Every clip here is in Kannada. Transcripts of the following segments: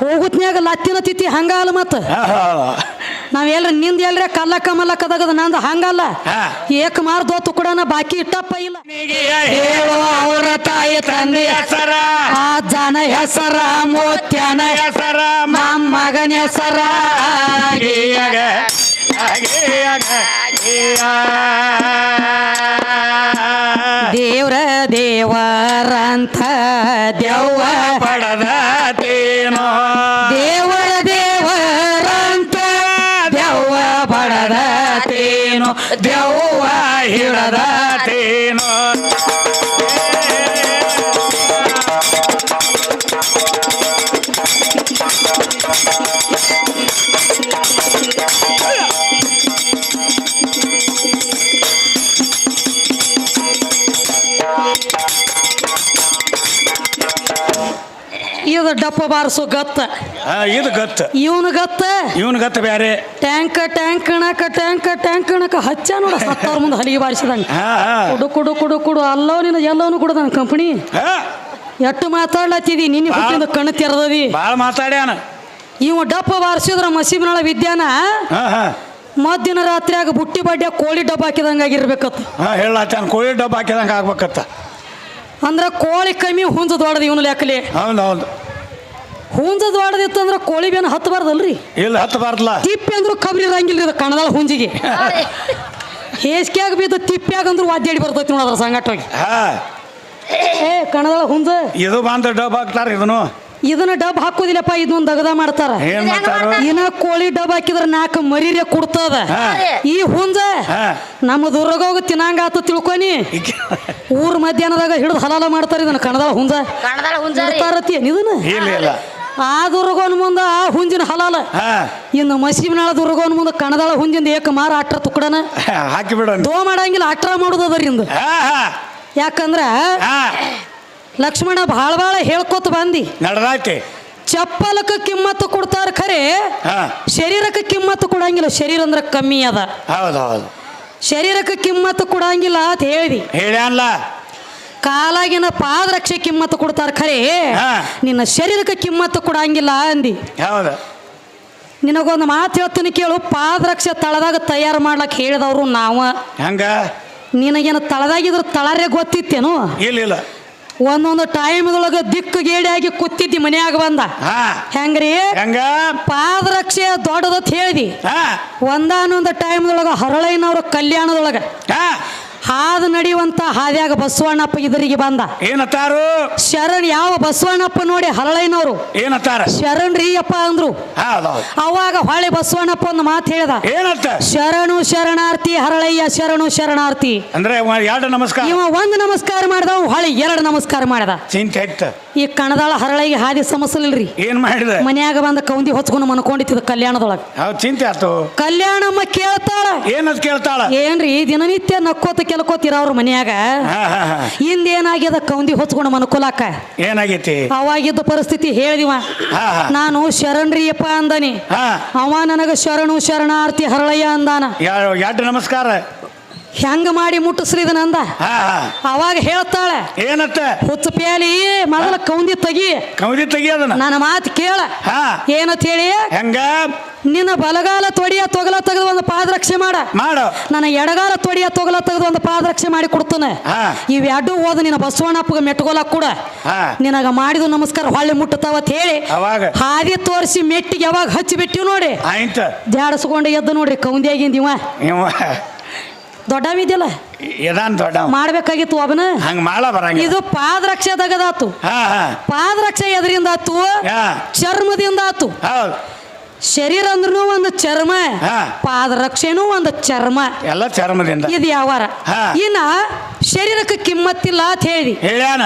ಹೋಗುತ್ನ್ಯಾಗ ಲತ್ತಿನ ತಿತಿ ಹಂಗಲ್ಲ ಮತ್ತ? ನಾವ್ ಎಲ್ರ ನಿಂದ ಎಲ್ರ ಕಲ್ಲ ಕಮಲ್ಲ ಕದಗದ ನಂದ ಹಂಗಲ್ಲ. ಏಕ ಮಾರ್ದೋತು ಕೂಡ ಕೊಡನ ಬಾಕಿ ಇಟ್ಟಪ್ಪ ಇಲ್ಲ. ಹೇಳುವ ಅವರ ತಾಯಿ ತಂದೆ ಹೆಸರ. ಆ ಜನ ಹೆಸರ ಮೋತ್ಯನ ಹೆಸರ ನಮ್ಮ ಮಗನ ಹೆಸರ. ದೇವ್ರ ದೇವರಂತ ದೇವ ಪಡದ ಡಪ್ಪ ಬಾರಿಸೋ ಗತ್ತ. ಆ, ಇದು ಗತ್ತ. ಇವನು ಗತ್ತ? ಇವನ್ ಗತ್ತ ಬ್ಯಾರೆ. ಟ್ಯಾಂಕ್ ಟ್ಯಾಂಕ್ ಕಣಕ ಟ್ಯಾಂಕ್ ಟ್ಯಾಂಕ್ ಕಣಕ ಹಚ್ಚ ನೋಡ ಸತ್ತವ್ರ ಮುಂದೆ ಹಲಿಗೆ ಬಾರಿಸಿದಂಗ. ಹಾ ಹಾ. ಕುಡು ಕುಡು ಕುಡು ಕುಡು ಅಲ್ಲೋ ನಿನ್ನ ಎಲ್ಲವನು ಕುಡು ನನ್ನ ಕಂಪನಿ ಹಾ. ಎಟ್ಟು ಮಾತಾಡ್ಲತ್ತಿದಿ ನಿನ್ನ ಹುಟ್ಟಿಂದ ಕಣ್ಣು ತೆರೆದದಿ. ಭಾಳ ಮಾತಾಡ್ಯಾನ ಇವ ಡಪ್ಪ ಬಾರಿಸಿದ್ರ ಮಸೀಬ್ನಾಳ ವಿದ್ಯಾನ? ಹಾ ಹಾ. ಮಧ್ಯಾಹ್ನ ರಾತ್ರಿಯಾಗ ಬುಟ್ಟಿ ಬಡ್ಡಿಯ ಕೋಳಿ ಡಬ್ಬ ಹಾಕಿದಂಗಾಗಿರ್ಬೇಕತ್ತ ಹಾ ಹೇಳತ್ತಾನ ಕೋಳಿ ಡಬ್ಬ ಹಾಕಿದಂಗ ಆಗ್ಬೇಕತ್ತ. ಅಂದ್ರ ಕೋಳಿ ಕಮ್ಮಿ ಹುಂಜ ದೊಡ್ಡದು ಇವನು ಲೆಕ್ಕಲಿ. ಹೌದು ಹೌದು. ಹುಂಜ ಹೊಡೆದಿತ್ತು ಅಂದ್ರೆ ಕೋಳಿ ಬೇನ ಹತ್ತಬಾರ್ದಲ್ರಿ? ಇಲ್ಲ ಹತ್ತಬಾರ್ದಲ್ಲ ತಿಪ್ಪಿ ಅಂದ್ರೂ ಕಬ್ರಿ ಇರಂಗಿಲ್ಲ ಇದು ಕಣದಾಳ ಹುಂಜಿಗೆ. ಹೇಸಿಗೆಯಾಗ ಬಿದ್ದು ತಿಪ್ಪ್ಯಾಗ ವಾದ್ಯ ವಾದ್ಯಾಡಿ ಬರ್ತೈತಿ ನೋಡ ಅದ್ರ ಸಂಗಟ ಹೋಗಿ ಹಾ. ಏ ಕಣದಾಳ ಹುಂಜ. ಇದು ಬಂದ ಡಬ್ ಹಾಕ್ತಾರ ಇದನ್ನು. ಇದನ್ನ ಡಬ್ ಹಾಕೋದಿಲ್ಲಪ್ಪ ಇದೊಂದು ದಗದ ಮಾಡ್ತಾರ. ಏನ್ ಮಾಡ್ತಾರ? ಇನ್ನ ಕೋಳಿ ಡಬ್ ಹಾಕಿದ್ರೆ ನಾಲ್ಕು ಮರಿರೆ ಕುಡ್ತದ. ಈ ಹುಂಜ ನಮ್ಮ ದುರ್ಗೋಗ ತಿನ್ನಂಗ ಆತ ತಿಳ್ಕೊನಿ. ಊರ್ ಮಧ್ಯಾಹ್ನದಾಗ ಹಿಡಿದು ಹಲಾಲ ಮಾಡ್ತಾರ ಇದನ್ನ ಕಣದಾಳ ಹುಂಜ. ಕಣದಾಳ ಹುಂಜಾರಿ ಇರ್ತಾರತಿ ಇದನ್ನ? ಇಲ್ಲ ಇಲ್ಲ. ಆ ದುರ್ಗೋನ್ ಮುಂದ ಆ ಹುಂಜಿನ ಹಲಾಲ. ಇನ್ನು ಮಸೀಬ್ನಾಳ ದುರ್ಗೋನ್ ಮುಂದ ಕಣದಾಳ ಹುಂಜಿಂದ ಏಕ ಮಾರ ಅಟ್ರ ತುಕ್ಕಡನ. ಹಾಕಿ ಬಿಡೋಣ. ದೋ ಮಾಡಂಗಿಲ್ಲ ಅಟ್ರ ಮಾಡುದು ಅದರಿಂದ ಯಾಕಂದ್ರ ಹಾ. ಲಕ್ಷ್ಮಣ ಭಾಳ ಭಾಳ ಹೇಳ್ಕೊತ ಬಂದಿ. ನಡದಾಕೆ. ಚಪ್ಪಲಕ್ಕ ಕಿಮ್ಮತ್ತು ಕೊಡ್ತಾರ ಖರೆ ಹಾ. ಶರೀರಕ್ಕೆ ಕಿಮ್ಮತ್ತು ಕೊಡಂಗಿಲ್ಲ. ಶರೀರ ಅಂದ್ರೆ ಕಮ್ಮಿ ಅದ. ಹೌದು ಹೌದು ಶರೀರಕ್ಕೆ ಕಿಮ್ಮತ್ತು ಕೊಡಂಗಿಲ್ಲ ಅಂತ ಹೇಳಿದಿ. ಹೇಳ್ಯಾನ್ಲ. ಕಾಲಾಗಿನ ಪಾದರಕ್ಷೆ ಕಿಮ್ಮತ್ತು ಕೊಡ್ತಾರ ಖರೆ. ನಿನ್ನ ಶರೀರಕ್ಕೆ ಕಿಮ್ಮತ್ತು ಕೊಡಂಗಿಲ್ಲ ಅಂದಿ. ಹೌದು ನಿನಗೊಂದು ಮಾತು ಹೇಳ್ತೀನಿ ಕೇಳು. ಪಾದರಕ್ಷೆ ತಳದಾಗ ತಯಾರು ಮಾಡ್ಲಕ್ಕೆ ಹೇಳಿದವರು ನಾವ. ಹಂಗ? ನಿನಗೇನು ತಳದಾಗಿದ್ರು ತಳರೇ ಗೊತ್ತಿತ್ತೇನು? ಇಲ್ಲ ಇಲ್ಲ. ಒಂದೊಂದು ಟೈಮ್ದೊಳಗೆ ದಿಕ್ಕು ಗೇಡಿಯಾಗಿ ಕೂತಿದ್ದಿ ಮನೆಯಾಗ ಬಂದ. ಹೆಂಗ್ರಿ? ಹಂಗ? ಪಾದರಕ್ಷೆ ದೊಡ್ಡದತ್ ಹೇಳಿದಿ. ಹಾ. ಒಂದಾನೊಂದು ಟೈಮ್ದೊಳಗೆ ಹರಳೈನವ್ರ ಕಲ್ಯಾಣದೊಳಗ. ಹಾ. ಹಾದು ನಡೆಯುವಂತ ಹಾದ್ಯಾಗ ಬಸವಣ್ಣಪ್ಪ ಇದರಿಗೆ ಬಂದ. ಏನತ್ತಾರು? ಶರಣ್ ಯಾವ ಬಸವಣ್ಣಪ್ಪ ನೋಡಿ ಹರಳೈನವರು ಏನತ್ತಾರ? ಶರಣ್ ರೀ ಅಪ್ಪ ಅಂದ್ರು. ಅವಾಗ ಹೊಳೆ ಬಸವಣ್ಣಪ್ಪ ಒಂದು ಮಾತು ಹೇಳಿದ. ಏನಂತ? ಶರಣು ಶರಣಾರ್ಥಿ ಹರಳಯ್ಯ ಶರಣು ಶರಣಾರ್ಥಿ. ಅಂದ್ರೆ ಎರಡು ನಮಸ್ಕಾರ. ಇವ ಒಂದು ನಮಸ್ಕಾರ ಮಾಡಿದ ಹೊಳೆ ಎರಡು ನಮಸ್ಕಾರ ಮಾಡ್ದ. ಚಿಂತೆ ಆಯ್ತ. ಈ ಕಣದಾಳ ಹರಳಿಗೆ ಹಾದಿ ಸಮಸ್ಯಲಿಲ್ರಿ. ಏನ್ ಮಾಡಿದ? ಮನ್ಯಾಗ ಬಂದ ಕೌಂದಿ ಹೊಚ್ಕೊಂಡು ಮನ್ಕೊಂಡಿತ್ತಿದ ಕಲ್ಯಾಣದೊಳಗೆ. ಚಿಂತೆ ಆತು. ಕಲ್ಯಾಣಮ್ಮ ಕೇಳ್ತಾಳ. ಏನದ್ ಕೇಳ್ತಾಳ? ಏನ್ರಿ ದಿನನಿತ್ಯ ನಕ್ಕೋತ ಕೆಲ್ಕೋತಿರ ಅವ್ರ ಮನ್ಯಾಗ? ಹಿಂದೇನಾಗ್ಯದ ಕೌಂದಿ ಹೊಚ್ಕೊಂಡು ಮನ್ಕೊಲಾಕ? ಏನಾಗೈತಿ? ಅವಾಗಿದ್ದ ಪರಿಸ್ಥಿತಿ ಹೇಳಿದಿವ. ನಾನು ಶರಣ್ರಿ ಶರಣ್ರಿಯಪ್ಪ ಅಂದನಿ. ಅವ ನನಗ ಶರಣು ಶರಣಾರ್ಥಿ ಹರಳಯ್ಯ ಅಂದಾನ. ಎರಡು ನಮಸ್ಕಾರ? ಹೆಂಗ ಮಾಡಿ ಮುಟ್ಟಿಸ್ರಿದನ ಅಂದ? ಅವಾಗ ಹೇಳ್ತಾಳೆ ಏನತ್ತ? ಹುಚ್ಚ ಪ್ಯಾಲಿ ಮೊದಲ ಕೌಂದಿ ತೆಗಿ. ತಗಿ ಅದನ್ನ. ನನ್ನ ಮಾತು ಕೇಳ. ಏನತ್ ಹೇಳಿ? ಹೆಂಗ? ನಿನ್ನ ಬಲಗಾಲ ತೊಡಿಯ ತೊಗಲ ತೆಗೆದು ಒಂದು ಪಾದರಕ್ಷೆ ಮಾಡ. ಮಾಡು. ನನ್ನ ಎಡಗಾಲ ತೊಡಿಯ ತೊಗಲ ತೆಗೆದು ಒಂದು ಪಾದರಕ್ಷೆ ಮಾಡಿ ಕೊಡ್ತಾನೆ. ಇವೆರಡು ಹೋದ ನಿನ್ನ ಬಸವಣ್ಣಪ್ಪಗೆ ಮೆಟ್ಕೊಲಕ್ ಕೂಡ. ನಿನಗ ಮಾಡಿದ ನಮಸ್ಕಾರ ಹೊಳ್ಳಿ ಮುಟ್ಟತಾವತ್ ಹೇಳಿ ಅವಾಗ? ಹಾದಿ ತೋರಿಸಿ ಮೆಟ್ಟಿಗೆ ಯಾವಾಗ ಹಚ್ಚಿ ಬಿಟ್ಟಿವ್ ನೋಡಿ. ಆಯ್ತ. ಜಾಡಿಸ್ಕೊಂಡು ಎದ್ದು ನೋಡ್ರಿ ಕೌಂದಿಯಾಗಿಂದ ಇವ. ದೊಡ್ಡವಿದ್ಯಲ್ಲ? ಎದಾನ್ ದೊಡ್ಡ ಮಾಡ್ಬೇಕಾಗಿತ್ತು ಅವನ? ಹಂಗ ಮಾಡ ಬರಂಗ ಇದು ಪಾದರಕ್ಷೆ ಹಾ ಪಾದರಕ್ಷೆ ಎದರಿಂದ ಆತು? ಚರ್ಮದಿಂದ ಆತು. ಶರೀರ ಅಂದ್ರೂ ಒಂದು ಚರ್ಮ. ಪಾದರಕ್ಷೆನೂ ಒಂದು ಚರ್ಮ. ಎಲ್ಲ ಚರ್ಮದಿಂದ. ಇದು ಯಾವಾರ. ಇನ್ನ ಶರೀರಕ್ಕೆ ಕಿಮ್ಮತ್ತಿಲ್ಲ ಅಂತ ಹೇಳಿ. ಹೇಳ್ಯಾನ?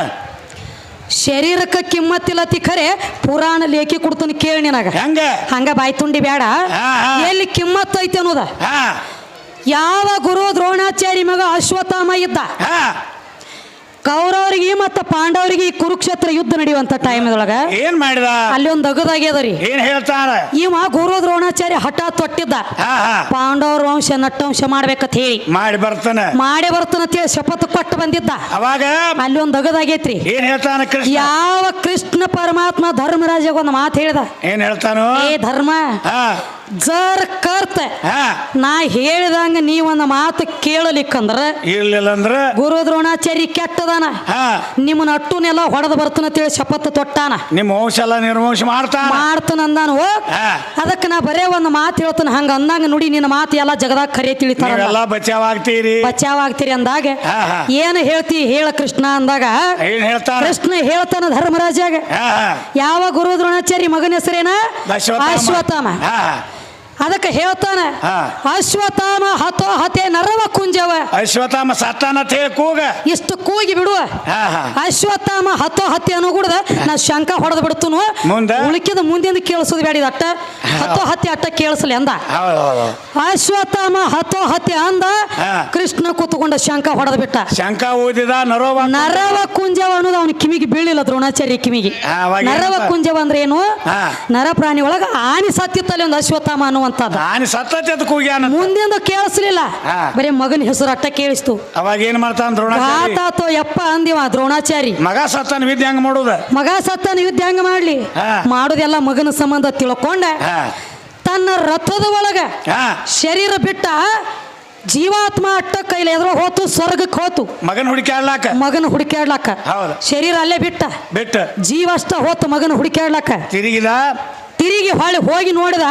ಶರೀರಕ್ಕೆ ಕಿಮ್ಮತ್ತಿಲ್ಲ ಖರೆ ಪುರಾಣ ಲೇಖಿ ಕೊಡ್ತೀನಿ ಕೇಳಿ ನಿನಗ. ಹೆಂಗ? ಹಂಗ ಬಾಯ್ ತುಂಡಿ ಬೇಡ. ಎಲ್ಲಿ ಕಿಮ್ಮತ್ತು ಐತೆ ಅನ್ನೋದ? ಹಾ. ಯಾವ ಗುರು ದ್ರೋಣಾಚಾರಿ ಮಗ ಅಶ್ವತ್ಥಾಮ ಇದ್ದ? ಕೌರವರಿಗೆ ಮತ್ತ ಪಾಂಡವರಿಗೆ ಈ ಕುರುಕ್ಷೇತ್ರ ಯುದ್ಧ ನಡೆಯುವಂತ ಟೈಮ್ದೊಳಗ ಏನ್ ಮಾಡಿದ? ಅಲ್ಲಿ ಒಂದು ಅಗದಾಗ್ಯದ ರೀ. ಏನ್ ಹೇಳ್ತಾರ? ಇವ ಗುರು ದ್ರೋಣಾಚಾರ್ಯ ಹಠ ತೊಟ್ಟಿದ್ದ. ಪಾಂಡವರ ವಂಶ ನಟ್ಟವಂಶ ಮಾಡ್ಬೇಕಂತ ಹೇಳಿ. ಮಾಡಿ ಬರ್ತಾನೆ. ಮಾಡಿ ಬರ್ತಾನ ಅಂತ ಹೇಳಿ ಶಪಥ ಕೊಟ್ಟು ಬಂದಿದ್ದ. ಅವಾಗ? ಅಲ್ಲಿ ಒಂದು ಅಗದಾಗೈತ್ರಿ ಏನ್ ಹೇಳ್ತಾನ ಯಾವ ಕೃಷ್ಣ ಪರಮಾತ್ಮ ಧರ್ಮರಾಜಗ ಒಂದು ಮಾತು ಹೇಳ್ದ. ಏನ್ ಹೇಳ್ತಾನೋ? ಏ ಧರ್ಮ ಜರ್ ಕರ್ತ. ನಾ ಹೇಳಿದಂಗ ನೀ ಒಂದು ಮಾತು ಕೇಳಲಿಕ್ಕಂದ್ರ ಇರ್ಲಿಲ್ಲ ಅಂದ್ರ? ಗುರು ದ್ರೋಣಾಚಾರ್ಯ ಕೆಟ್ಟದಾನ. ನಿಮ್ಮನ್ನ ಅಟ್ಟುನೆಲ್ಲ ಹೊಡೆದು ಬರ್ತನ ತಿಳಿ ಶಪಥ ತೊಟ್ಟಾನ. ನಿಮ್ಮ ವಂಶ ಎಲ್ಲ ನಿರ್ವಂಶ ಮಾಡ್ತಾನ. ಮಾಡ್ತಾನ ಅಂದಾನು ಅದಕ್ಕೆ ನಾ ಬರೇ ಒಂದು ಮಾತು ಹೇಳ್ತಾನ ಹಂಗ ಅಂದಂಗ ನುಡಿ ನಿನ್ನ ಮಾತು ಎಲ್ಲ ಜಗದಾಗ ಕರೆ ತಿಳಿತಾರ ಎಲ್ಲ ಬಚಾವ್ ಆಗ್ತೀರಿ ಬಚಾವ್ ಆಗ್ತೀರಿ ಅಂದಾಗ. ಏನು ಹೇಳ್ತಿ ಹೇಳ ಕೃಷ್ಣ ಅಂದಾಗ ಕೃಷ್ಣ ಹೇಳ್ತಾನ ಧರ್ಮರಾಜಾಗ ಯಾವ ಗುರು ದ್ರೋಣಾಚಾರ್ಯ ಮಗನ ಹೆಸರೇನ? ಅಶ್ವತ್ಥಾಮ. ಅದಕ್ಕೆ ಹೇಳ್ತಾನೆ ಅಶ್ವತಾಮ ಅಶ್ವತ್ಥಾಮ ಹತೋ ಹತೆ ನರವ ಕುಂಜವ. ಅಶ್ವತಾಮ ಸತ್ತಾನ ಹೇಳಿ ಕೂಗ. ಇಷ್ಟು ಕೂಗಿ ಬಿಡುವ. ಅಶ್ವತ್ಥಾಮ ಹತೋ ಹತೆ ಅನ್ನೋ ಕೂಡ ನಾ ಶಂಕ ಹೊಡೆದು ಬಿಡ್ತನು. ಮುಂದೆ? ಉಳಿಕಿದ ಮುಂದಿಂದ ಕೇಳಿಸೋದು ಬೇಡ ಅಟ್ಟ ಹತ್ತೋ ಹತ್ಯೆ ಅಟ್ಟ ಕೇಳಿಸ್ಲಿ ಅಂದ. ಅಶ್ವತ್ಥಾಮ ಹತೋ ಹತೆ ಅಂದ. ಕೃಷ್ಣ ಕೂತ್ಕೊಂಡ ಶಂಕ ಹೊಡೆದು ಬಿಟ್ಟ. ಶಂಕ ಓದಿದ ನರವ ನರವ ಕುಂಜವ ಅನ್ನೋದು ಅವನ ಕಿವಿಗೆ ಬೀಳಿಲ್ಲ ದ್ರೋಣಾಚಾರ್ಯ ಕಿವಿಗೆ. ನರವ ಕುಂಜವ ಅಂದ್ರೆ ಏನು? ನರ ಪ್ರಾಣಿ ಒಳಗ ಆನಿ ಸತ್ತಿತ್ತಲ್ಲಿ ಒಂದು ಅಶ್ವತ್ಥಾಮ ಅನ್ನುವಂಥದ್ದು ನಾನು ಸತ್ತತಿ ಅದು ಕೂಗ್ಯಾನ ಮುಂದಿಂದ ಕೇಳಿಸ್ಲಿಲ್ಲ. ಹಾ. ಬರೀ ಮಗನ ಹೆಸರು ಅಟ್ಟ ಕೇಳಿಸ್ತು. ಅವಾಗ ಏನ್ ಮಾಡ್ತಾನ ದ್ರೋಣಾಚಾರಿ? ಆತಾತೋ ಯಪ್ಪ ಅಂದಿವ ದ್ರೋಣಾಚಾರಿ. ಮಗ ಸತ್ತಾನ ವಿದ್ಯೆ ಹಂಗ ಮಾಡುದ? ಮಗ ಸತ್ತನ ಯುದ್ಧ ಹೆಂಗ ಮಾಡ್ಲಿ? ಹಾ. ಮಾಡುದೆಲ್ಲ ಮಗನ ಸಂಬಂಧ ತಿಳ್ಕೊಂಡ ಹಾ. ತನ್ನ ರಥದ ಒಳಗ ಹಾ. ಶರೀರ ಬಿಟ್ಟ ಜೀವಾತ್ಮ ಅಟ್ಟ ಕೈಲಿ ಎದ್ರ ಹೋತು ಸ್ವರ್ಗಕ್ಕೆ ಹೋತು. ಮಗನ ಹುಡುಕ್ಯಾಡ್ಲಾಕ? ಮಗನ ಹುಡುಕ್ಯಾಡ್ಲಕ್ಕ ಹೌದು. ಶರೀರ ಅಲ್ಲೇ ಬಿಟ್ಟ. ಬಿಟ್ಟ. ಜೀವ ಅಷ್ಟ ಹೋತು ಮಗನ ಹುಡುಕ್ಯಾಡ್ಲಕ್ಕ ತಿರುಗಿದ ತಿರುಗಿ ಹೊಳ್ಳಿ ಹೋಗಿ ನೋಡಿದ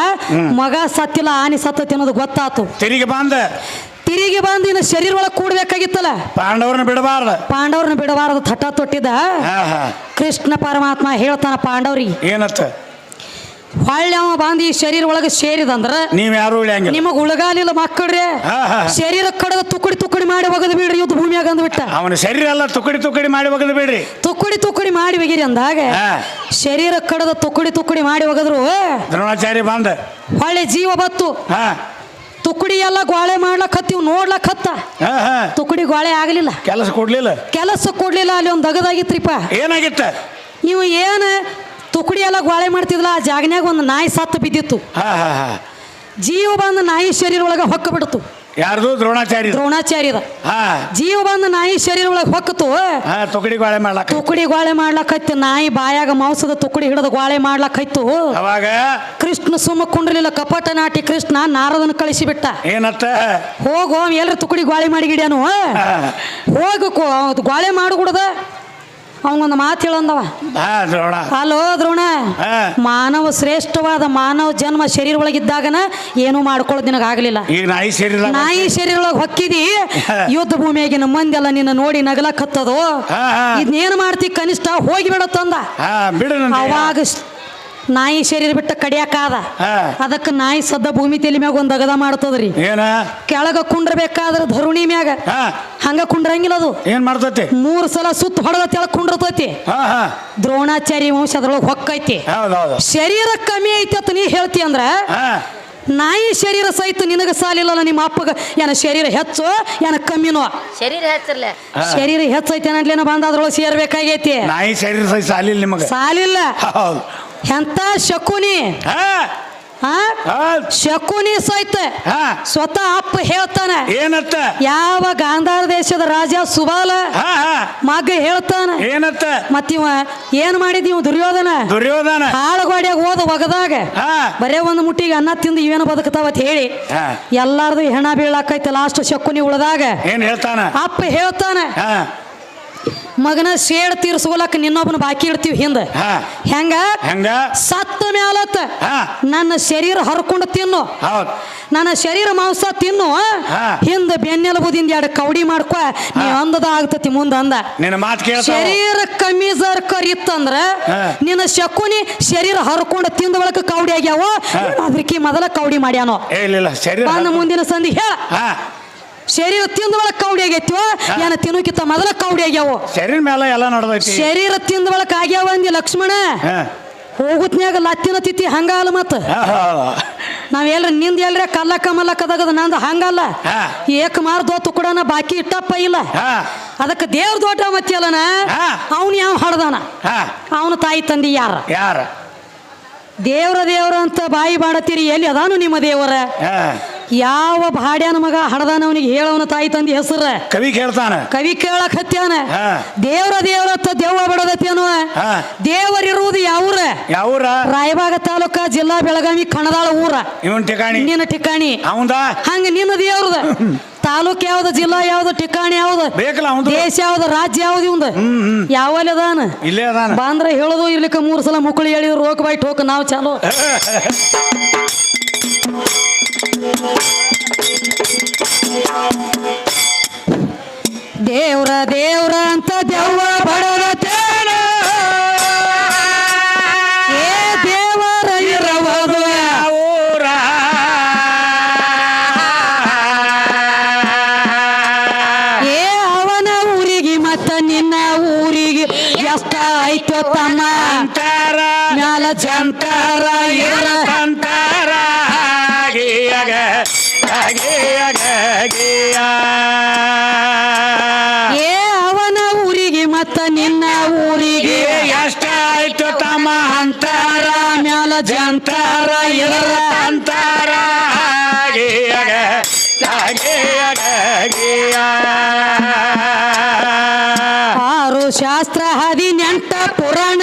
ಮಗ ಸತ್ತಿಲ್ಲ ಆನೆ ಸತ್ತ ಅನ್ನೋದು ಗೊತ್ತಾತು. ತಿರುಗಿ ಬಂದ. ತಿರುಗಿ ಬಂದು ಇನ್ನು ಶರೀರ ಒಳಗೆ ಕೂಡಬೇಕಾಗಿತ್ತಲ್ಲ. ಪಾಂಡವ್ರನ್ನ ಬಿಡಬಾರ್ದ. ಪಾಂಡವ್ರನ್ನ ಬಿಡಬಾರದು ತಟ್ಟ ತೊಟ್ಟಿದ ಕೃಷ್ಣ ಪರಮಾತ್ಮ ಹೇಳ್ತಾನ ಪಾಂಡವ್ರಿಗೆ ಏನತ್ತ ಹೊಳ್ಳಿ ಅವ ಬಂದು ಈ ಶರೀರ ಒಳಗೆ ಸೇರಿದಂದ್ರೆ ನೀವ್ ಯಾರು ಉಳಿಯಂಗಿಲ್ಲ. ನಿಮಗ್ ಉಳಗಾಲಿಲ್ಲ ಮಕ್ಕಳ್ರೆ ಹಾ, ಹಾ. ಶರೀರ ಕಡದ ತುಕ್ಕಡಿ ತುಕ್ಕಡಿ ಮಾಡಿ ಒಗದು ಬಿಡ್ರಿ ಇವತ್ತು ಭೂಮಿಯಾಗ ಅಂದ್ಬಿಟ್ಟ. ಅವನ ಶರೀರ ಎಲ್ಲ ತುಕಡಿ ತುಕಡಿ ಮಾಡಿ ಒಗದು ಬಿಡ್ರಿ. ತುಕ್ಕಡಿ ತುಕ್ಕಡಿ ಮಾಡಿ ಹೋಗಿರಿ ಅಂದಾಗ ಹಾ. ಶರೀರ ಕಡದ ತುಕ್ಕಡಿ ತುಕ್ಕಡಿ ಮಾಡಿ ಹೋಗದ್ರು ದ್ರೋಣಾಚಾರಿ ಬಂದ. ಹೊಳ್ಳಿ ಜೀವ ಬತ್ತು. ಹಾ. ತುಕ್ಕಡಿ ಎಲ್ಲ ಗೋಳೆ ಮಾಡ್ಲಕ್ ಹತ್ತಿವ್ ನೋಡ್ಲಕ್ ಹತ್ತ ಹಾ ಹಾ. ತುಕ್ಕಡಿ ಗೋಳೆ ಆಗಲಿಲ್ಲ. ಕೆಲಸ ಕೊಡ್ಲಿಲ್ಲ. ಕೆಲಸ ಕೊಡ್ಲಿಲ್ಲ ಅಲ್ಲಿ ಒಂದು ದಗದಾಗಿತ್ರಿಪ್ಪ. ಏನಾಗಿತ್ತ? ನೀವು ಏನು ತುಕ್ಕಡಿ ಎಲ್ಲ ಗೋಳೆ ಮಾಡ್ತಿದ್ಲ ಆ ಜಾಗನ್ಯಾಗ ಒಂದು ನಾಯಿ ಸತ್ತು ಬಿದ್ದಿತ್ತು. ಹಾ ಹಾ ಹಾ. ಜೀವ ಬಂದು ನಾಯಿ ಶರೀರ ಒಳಗೆ ಹೊಕ್ಕ ಬಿಡ್ತು. ಯಾರ್ದು? ದ್ರೋಣಾಚಾರಿ ದ್ರೋಣಾಚಾರ್ಯದ. ಹಾ. ಜೀವ ಬಂದು ನಾಯಿ ಶರೀರ ಒಳಗೆ ಹೊಕ್ಕತು. ಹಾ ತುಕಡಿ ಗೋಳೆ ಮಾಡ್ಲಾಕ ತುಕಡಿ ಗೋಳೆ ಮಾಡ್ಲಕೈತಿ ನಾಯಿ ಬಾಯಾಗ ಮಾಂಸದ ತುಕಡಿ ಹಿಡಿದು ಗೋಳೆ ಇತ್ತು ಅವಾಗ? ಕೃಷ್ಣ ಸುಮ್ಮ ಕುಂಡ್ರಲಿಲ್ಲ ಕಪಟ ನಾಟಿ ಕೃಷ್ಣ ನಾರದನ ಕಳಿಸಿಬಿಟ್ಟ. ಏನತ್ತ? ಹೋಗು ಎಲ್ರು ತುಕಡಿ ಗೋಳೆ ಮಾಡಿ ಗಿಡ್ಯಾನು ಹೋಗ ಗೋಳೆ ಮಾಡ್ಕೊಡದ ಅವನೊಂದು ಮಾತು ಹೇಳಂದವ. ದ್ರೋಣ. ಹಲೋ ದ್ರೋಣ. ಮಾನವ ಶ್ರೇಷ್ಠವಾದ ಮಾನವ ಜನ್ಮ ಶರೀರ ಒಳಗಿದ್ದಾಗನ ಏನು ಮಾಡ್ಕೊಳ್ಳೋದು ನಿನಗಾಗಲಿಲ್ಲ. ನಾಯಿ ಶರೀರ ನಾಯಿ ಶರೀರ ಒಳಗೆ ಹೊಕ್ಕಿದಿ. ಯುದ್ಧ ಭೂಮಿಯಾಗಿನ ಮಂದೆಲ್ಲ ನಿನ್ನ ನೋಡಿ ನಗಲಕತ್ತದು ಹತ್ತದು ಇದನ್ನೇನು ಮಾಡ್ತಿ ಕನಿಷ್ಠ? ಹೋಗಿ ಬಿಡತ್ತಂದ ಅವಾಗ ನಾಯಿ ಶರೀರ ಬಿಟ್ಟ ಕಡಿಯಾಕಾದ ಹಾ. ಅದಕ್ಕೆ ನಾಯಿ ಸದ್ದ ಭೂಮಿ ತೆಲಿ ಮ್ಯಾಗ ಒಂದ್ ಅಗದ ಮಾಡ್ತದ್ರಿ ಏನ? ಕೆಳಗ ಕುಂಡ್ರಬೇಕಾದ್ರ ಧರುಣಿ ಮ್ಯಾಗ. ಹಾ. ಹಂಗ ಕುಂಡ್ರಂಗಿಲ್ಲ ಅದು. ಏನ್ ಮಾಡ್ತತಿ? ಮೂರು ಸಲ ಸುತ್ತ ಹೊಡೆದ ತೆಳಗ್ ಕುಂಡ್ರತೈತಿ. ಹಾ ಹಾ. ದ್ರೋಣಾಚಾರ್ಯ ವಂಶ ಅದ್ರೊಳಗೆ ಹೊಕ್ಕೈತಿ. ಹೌದೌದು. ಶರೀರ ಕಮ್ಮಿ ಐತಿ ಅಂತ ನೀ ಹೇಳ್ತಿ ಅಂದ್ರ ಹಾ. ನಾಯಿ ಶರೀರ ಸಹಿತ ನಿನಗ ಸಾಲಿಲ್ಲ ನಿಮ್ಮ ಅಪ್ಪಗ. ಏನ ಶರೀರ ಹೆಚ್ಚು ಏನ ಕಮ್ಮಿನೋ. ಶರೀರ ಹೆಚ್ಚಿರ್ಲೆ. ಶರೀರ ಹೆಚ್ಚೈತಿ ಅನ್ನಟ್ಲೇನ ಬಂದ ಅದ್ರೊಳಗೆ ಸೇರ್ಬೇಕಾಗೈತಿ. ನಾಯಿ ಶರೀರ ಸಹಿತ ಸಾಲಿಲ್ಲ ನಿಮಗೆ. ಸಾಲಿಲ್ಲ. ಹೌದು. ಎಂತ ಶಕುನಿ? ಶಕುನಿ ಸಹಿತ ಸ್ವತಃ ಅಪ್ಪ ಹೇಳ್ತಾನ. ಏನತ್ತ? ಯಾವ ಗಾಂಧಾರ ದೇಶದ ರಾಜ ಸುಬಾಲ? ಮಗ ಹೇಳ್ತಾನ. ಏನತ್ತ? ಮತ್ತಿವ ಏನ್ ಮಾಡಿದೀವ ದುರ್ಯೋಧನ? ದುರ್ಯೋಧನ. ಹಾಳಗೋಡ್ಯಾಗ ಹೋದ ಒಗದಾಗ. ಬರೇ ಒಂದು ಮುಟ್ಟಿಗೆ ಅನ್ನ ತಿಂದು ಇವೇನು ಬದುಕತಾವತ್ ಹೇಳಿ. ಎಲ್ಲಾರದು ಹೆಣ ಬೀಳಾಕೈತೆ ಲಾಸ್ಟ್ ಶಕುನಿ ಉಳದಾಗ. ಏನ್ ಹೇಳ್ತಾನ? ಅಪ್ಪ ಹೇಳ್ತಾನ. ಹಾ. ಮಗನ ಶೇಡ್ ತೀರ್ಸ್ಕೊಲಕ್ ನಿನ್ನೊಬ್ಬನ ಬಾಕಿ ಇಡ್ತೀವಿ ಹಿಂದ. ಹಾ. ಹೆಂಗ? ಹೆಂಗ? ಸತ್ತ ಮ್ಯಾಲತ್ತ. ಹಾ. ನನ್ನ ಶರೀರ ಹರ್ಕೊಂಡು ತಿನ್ನು. ಹೌದ್. ನನ್ನ ಶರೀರ ಮಾಂಸ ತಿನ್ನು. ಹಾ. ಹಿಂದ ಬೆನ್ನೆಲುಬುದಿಂದ ಎರಡು ಕೌಡಿ ಮಾಡ್ಕೊ. ನೀ ಅಂದದ ಆಗ್ತತಿ ಮುಂದ ಅಂದ. ನಿನ್ನ ಮಾತು ಕೇಳ್ತಾವ. ಶರೀರ ಕಮ್ಮಿ ಜರ್ಕರ್ ಇತ್ತಂದ್ರ ಹಾ. ನಿನ್ನ ಶಕುನಿ ಶರೀರ ಹರ್ಕೊಂಡು ತಿಂದ ಬಳಕ ಕೌಡಿ ಆಗ್ಯಾವ ಅದಕ್ಕೆ ಮೊದಲ ಕೌಡಿ ಮಾಡ್ಯಾನೋ. ಏ ಇಲ್ಲ ಶರೀರ ಬಂದ ಮುಂದಿನ ಸಂಧಿ ಹೇಳ. ಹಾ. ಶರೀರ ತಿಂದ ಒಳಗೆ ಕೌಡಿ ಆಗೈತಿವ? ಏನ ತಿನ್ನೋಕಿತ್ತ ಮೊದಲ ಕೌಡಿ ಆಗ್ಯಾವ? ಶರೀರ ಮೇಲೆ ಎಲ್ಲ ನಡೆದೈತಿ. ಶರೀರ ತಿಂದ ಆಗ್ಯಾವ ಅಂದಿ ಲಕ್ಷ್ಮಣ? ಹೋಗುತ್ನ್ಯಾಗ ಲತ್ತಿನ ತಿತಿ ಹಂಗಾಲ ಮತ್ತ? ನಾವೆಲ್ರ ಹೌದು. ನಾವ್ ಎಲ್ರ ನಿಂದ ಎಲ್ರ ಕಲ್ಲ ಕಮಲ ಕದಗದ ನಂದು ಹಂಗಲ್ಲ. ಏಕ ಮಾರ್ ದೋತು ಕೂಡ ಬಾಕಿ ಇಟ್ಟಪ್ಪ ಇಲ್ಲ. ಅದಕ್ಕೆ ದೇವ್ರ ದೋಟ ಮತ್ತಿಯಲ್ಲನ ಹಾ. ಅವನು ಯಾವ ಹಡ್ದಾನ? ಅವನ ತಾಯಿ ತಂದಿ ಯಾರ? ಯಾರ? ದೇವ್ರ ದೇವ್ರ ಅಂತ ಬಾಯಿ ಮಾಡತ್ತೀರಿ ಎಲ್ಲಿ ಅದಾನು ನಿಮ್ಮ ದೇವರ? ಯಾವ ಭಾಡ್ಯಾನ ಮಗ ಹಡದಾನ ಅವನಿಗೆ ಹೇಳವನ ತಾಯಿ ತಂದಿ ಹೆಸರ? ಕವಿ ಕೇಳ್ತಾನ. ಕವಿ ಕೇಳಕ್ ಹತ್ಯಾನ. ದೇವ್ರ ದೇವ್ರ ಅಂತ ದೆವ್ವ ಬಡದತ್ತೇನು ಹಾ. ದೇವರಿರುವುದು ಯಾವೂರ? ಯಾವೂರ? ರಾಯಬಾಗ ತಾಲೂಕ ಜಿಲ್ಲಾ ಬೆಳಗಾವಿ ಕಣದಾಳ ಊರ. ಇವನ್ ಠಿಕಾಣಿ. ನಿನ್ನ ಠಿಕಾಣಿ. ಅವಂದ? ಹಂಗ ನಿನ್ನ ದೇವ್ರದ. ತಾಲೂಕ್ ಯಾವ್ದು ಜಿಲ್ಲಾ ಯಾವ್ದು ಠಿಕಾಣಿ ಯಾವ್ದು? ದೇಶ ಯಾವ್ದು ರಾಜ್ಯ ಯಾವ್ದು ಇವಂದ? ಯಾವಲ್ಲಿ ಅದಾನ? ಇಲ್ಲೇ ಅದಾನ. ಬಾಂದ್ರ ಹೇಳೋದು ಇರ್ಲಿಕ್ಕೆ ಮೂರು ಸಲ ಮುಕ್ಕಳಿ ಹೇಳಿದ್ರು ರೋಕ್ ಬಾಯ್ ಟೋಕ್ ನಾವು ಚಾಲು. ದೇವ್ರ ದೇವ್ರ ಅಂತ ದೆವ್ವ ಬಡದತೇನ ಜಂತಾರ ಇರ ಅಂತಾರ. ಆರು ಶಾಸ್ತ್ರ ಹದಿನೆಂಟ ಪುರಾಣ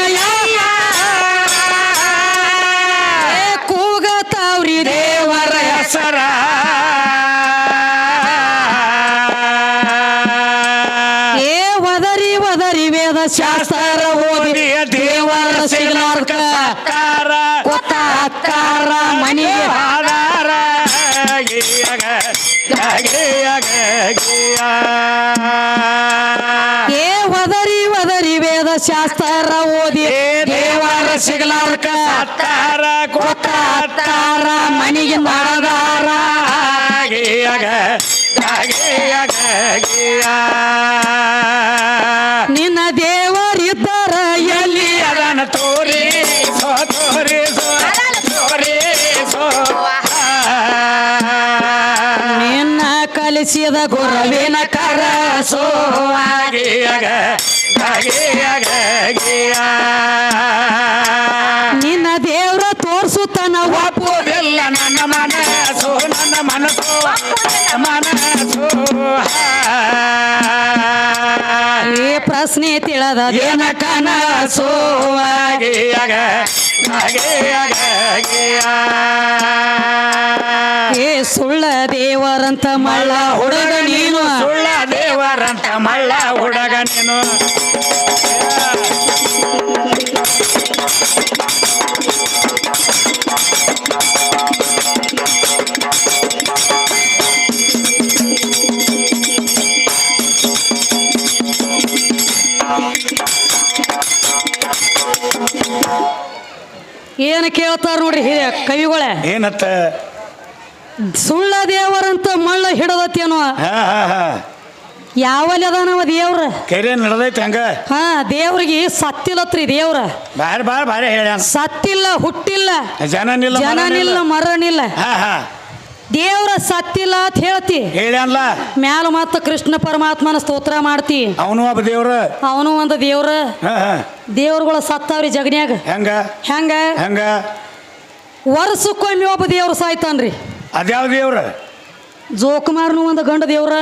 ಮನೆಗೆ ಆಧಾರ ಗಿಯಗ ಗೀಯಗ ಗೀಯ ಏ ಒದರಿ ಒದರಿ ವೇದ ಶಾಸ್ತ್ರ ಓದಿ ದೇವರ ಸಿಗಲಾರ್ಕ ಅತ್ತಾರ ಕೊಟ್ಟ ಅತ್ತಾರ ಮನೆಗೆ ಮಾಡದಾರ ಗಿಯಗ ಗಿಯಾ ಗೀಯ ಕಲಿಸಿದ ಗುರುವಿನ ಕರ ಆಗಿಯಾಗ ಆಗಿಯಾಗ ಗೀಯ ಪ್ರಶ್ನೆ ತಿಳದ ದೇನ ಕನ ಏ ಸುಳ್ಳ ದೇವರಂತ ಮಳ್ಳ ಹುಡುಗ ನೀನು. ಸುಳ್ಳ ದೇವರಂತ ಮಳ್ಳ ಹುಡುಗ ನೀನು. ಏನು ಕೇಳ್ತಾರ ನೋಡ್ರಿ ಹಿರಿಯ ಕವಿಗಳೇ? ಏನತ್ತ? ಸುಳ್ಳ ದೇವರಂತ ಮಳ್ಳ ಹಿಡದತ್ತೇನೋ? ಹಾ ಹಾ ಹಾ. ಯಾವಲ್ಲಿ ಅದಾನವ ದೇವ್ರ? ಕೆರೆ ನಡೆದೈತಿ ಹಂಗ? ಹಾ ದೇವ್ರಿಗೆ ಸತ್ತಿಲ್ಲತ್ರಿ ದೇವ್ರ. ಬಾರಿ ಬಾರಿ ಬಾರಿ ಹೇಳ ಸತ್ತಿಲ್ಲ ಹುಟ್ಟಿಲ್ಲ. ಜನನಿಲ್ಲ ಜನನಿಲ್ಲ ಮರಣಿಲ್ಲ ಹಾ ಹಾ. ದೇವ್ರ ಸತ್ತಿಲ್ಲ ಅಂತ ಹೇಳ್ತಿ. ಹೇಳ್ಯಾನ್ಲ ಮ್ಯಾಲ ಮತ್ತ ಕೃಷ್ಣ ಪರಮಾತ್ಮನ ಸ್ತೋತ್ರ ಮಾಡ್ತಿ. ಅವನು ಒಬ್ಬ ದೇವ್ರ. ಅವನು ಒಂದು ದೇವ್ರ. ದೇವ್ರಗಳ ಸತ್ತಾವ್ರಿ ಜಗನ್ಯಾಗ. ಹೆಂಗ? ಹೆಂಗ? ಹೆಂಗ? ವರ್ಷಕ್ಕೊಮ್ಮೆ ಒಬ್ಬ ದೇವ್ರ ಸಾಯ್ತಾನ್ರಿ. ಅದ್ಯಾವ ದೇವ್ರ? ಜೋಕುಮಾರ್ನು ಒಂದು ಗಂಡ ದೇವ್ರ.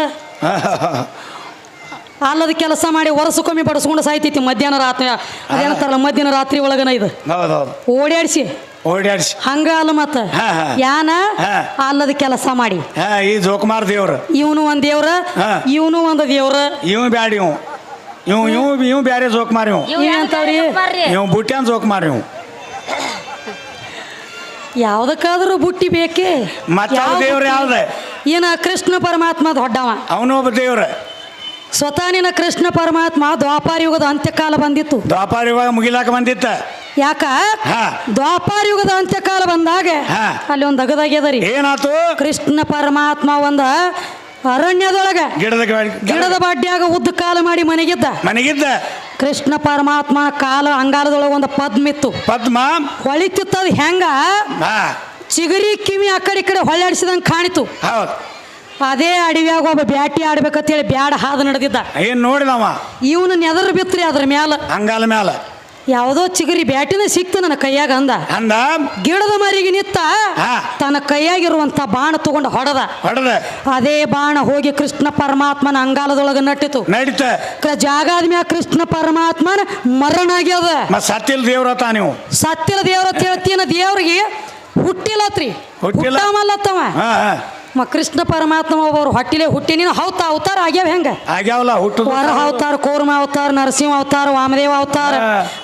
ಅಲ್ಲದ ಕೆಲಸ ಮಾಡಿ ವರ್ಷಕ್ಕೊಮ್ಮೆ ಬಡಿಸ್ಕೊಂಡು ಸಾಯ್ತೈತಿ ಮಧ್ಯಾಹ್ನ ರಾತ್ರಿ. ಅದೇನಂತಾರಲ್ಲ ಮಧ್ಯಾಹ್ನ ರಾತ್ರಿ ಒಳಗನ ಇದು? ಹೌದು ಹೌದು ಓಡಾಡಿಸಿ. ಓಡಾಡ್ಸಿ. ಹಂಗ ಅಲ್ಲ ಮತ್ತ. ಯಾನ? ಹಾ. ಅಲ್ಲದ ಕೆಲಸ ಮಾಡಿ. ಹಾ ಈ ಜೋಕುಮಾರ್ ದೇವ್ರ. ಇವನು ಒಂದ್ ದೇವ್ರ ಹಾ. ಇವನು ಒಂದು ದೇವ್ರ. ಇವ್ ಬ್ಯಾಡ ಇವ್ ಇವ್ ಇವ್ ಇವ್ ಬ್ಯಾರೆ ಜೋಕುಮಾರ್ ಇವ್ ಏನಂತಾವ್ರಿ? ಇವ್ ಜೋಕ್ ಜೋಕುಮಾರ್ ಇವ್ ಯಾವ್ದಕ್ಕಾದ್ರೂ ಬುಟ್ಟಿ ಬೇಕೇ? ಮತ್ತ ಯಾವ ದೇವ್ರ ಬುಟ್ಟಿ? ಯಾವ್ದ? ಏನ ಕೃಷ್ಣ ಪರಮಾತ್ಮ ದೊಡ್ಡವ ಅವನು ಒಬ್ಬ ದೇವ್ರ. ಸ್ವತಃ ನಿನ್ನ ಕೃಷ್ಣ ಪರಮಾತ್ಮ ದ್ವಾಪಾರ ಯುಗದ ಅಂತ್ಯಕಾಲ ಬಂದಿತ್ತು. ದ್ವಾಪಾರ ಯುಗ ಮುಗಿಲಾಕ ಬಂದಿತ್ತ? ಯಾಕ. ದ್ವಾಪಾರ ಯುಗದ ಅಂತ್ಯಕಾಲ ಬಂದಾಗ ಹಾ. ಅಲ್ಲಿ ಒಂದು ಅಗದಾಗ್ಯದರಿ ಏನಾತು? ಕೃಷ್ಣ ಪರಮಾತ್ಮ ಒಂದ ಅರಣ್ಯದೊಳಗ ಗಿಡದ ಗಿಡದ ಬಾಡ್ಯಾಗ ಉದ್ದ ಕಾಲ ಮಾಡಿ ಮನೆಗಿದ್ದ. ಮನೆಗಿದ್ದ? ಕೃಷ್ಣ ಪರಮಾತ್ಮ ಕಾಲ ಅಂಗಾಲದೊಳಗ ಒಂದು ಪದ್ಮಿತ್ತು ಪದ್ಮ? ಹೊಳಿತಿತ್ತದ ಹೆಂಗ? ಚಿಗರಿ ಕಿವಿ ಆ ಕಡೆ ಈ ಕಡೆ ಹೊಳ್ಳಾಡಿಸಿದಂಗೆ ಕಾಣಿತು. ಹೌದು. ಅದೇ ಅಡವ್ಯಾಗ ಒಬ್ಬ ಬ್ಯಾಟಿ ಆಡ್ಬೇಕಂತೇಳಿ ಬ್ಯಾಡ ಹಾದು ನಡೆದಿದ್ದ. ಏನ್ ನೋಡಿದವ ಇವನು ನೆದರ್ ಬಿತ್ರಿ ಅದ್ರ ಮ್ಯಾಲ. ಹಂಗಾಲ ಮ್ಯಾಲ. ಯಾವುದೋ ಚಿಗರಿ ಬ್ಯಾಟಿನ ಸಿಕ್ತು ನನ್ನ ಕೈಯಾಗ ಅಂದ. ಅಂದ? ಗಿಡದ ಮರಿಗೆ ನಿತ್ತ ಹಾ. ತನ್ನ ಕೈಯಾಗಿರುವಂತ ಬಾಣ ತಗೊಂಡು ಹೊಡೆದ. ಹೊಡೆದ. ಅದೇ ಬಾಣ ಹೋಗಿ ಕೃಷ್ಣ ಪರಮಾತ್ಮನ ಅಂಗಾಲದೊಳಗೆ ನಟ್ಟಿತು. ನಡೀತ. ಕ- ಜಾಗಾದ ಮ್ಯಾಗ ಕೃಷ್ಣ ಪರಮಾತ್ಮನ ಮರಣ ಆಗ್ಯದ. ಮತ್ ದೇವ್ರ ದೇವ್ರತ ನೀವು? ಸತ್ತಿರ ದೇವ್ರ ಹೇಳ್ತೀನ ದೇವ್ರಿಗೆ ಹುಟ್ಟಿಲ್ಲತ್ರಿ ಹುಟ್ಟಿಲ್ಲ? ಹುಟ್ಟಾಮಲ್ಲತ್ತವ. ಹಾ ಹಾ. ಮ ಕೃಷ್ಣ ಪರಮಾತ್ಮ ಒಬ್ಬರು ಹೊಟ್ಟಿಲೆ ಹುಟ್ಟಿ ನೀನು ಹೌತ ಅವತಾರ ಆಗ್ಯಾವ ಹೆಂಗ? ಆಗ್ಯಾವಲ್ಲ ಹುಟ್ಟು ವರ ಅವತಾರ ಕೋರ್ಮ ಅವತಾರ ನರಸಿಂಹ ಅವತಾರ ವಾಮದೇವ ಅವತಾರ.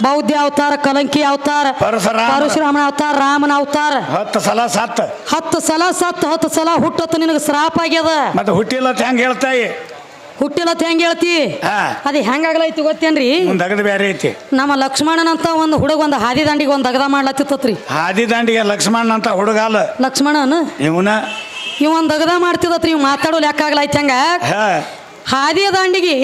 ಬೌದ್ಧ ಅವತಾರ ಕಲಂಕಿ ಅವತಾರ ಪರಶುರಾಮ. ಪರಶುರಾಮನ ಅವತಾರ ರಾಮನ ಅವತಾರ. ಹತ್ತು ಸಲ ಸತ್ತ. ಹತ್ತು ಸಲ ಸತ್ತು ಹತ್ತು ಸಲ ಹುಟ್ಟತ್ತು ನಿನಗೆ ಶ್ರಾಪ ಆಗ್ಯದ. ಮತ್ತೆ ಹುಟ್ಟಿಲ್ಲ ಹೆಂಗ್ ಹೇಳ್ತಾಯಿ ಹುಟ್ಟಿಲ್ಲ ಹೆಂಗ ಹೇಳ್ತಿ? ಅದು ಹೆಂಗಾಗ್ಲೈತಿ ಗೊತ್ತೇನ್ರಿ? ಬೇರೆ ಐತಿ. ನಮ್ಮ ಲಕ್ಷ್ಮಣನಂತ ಒಂದು ಹುಡುಗ ಒಂದು ಹಾದಿ ದಂಡಿಗೆ ಒಂದು ಅಗದ ಮಾಡ್ಲತ್ತಿತ್ತತ್ರಿ. ಹಾದಿ ದಂಡಿಗೆ ಲಕ್ಷ್ಮಣ ಅಂತ ಹುಡುಗಾಲ ಲಕ್ಷ್ಮಣನ? ಇವನ ಇವ ದಗದ ಮಾಡ್ತಿದತ್ರಿ ಇವ್ ಮಾತಾಡೋ ಲೆಕ್ಕ ಆಗ್ಲಾಯ್ತು ಹಂಗ? ಹಾದಿಯ ದಾಂಡಿಗೆ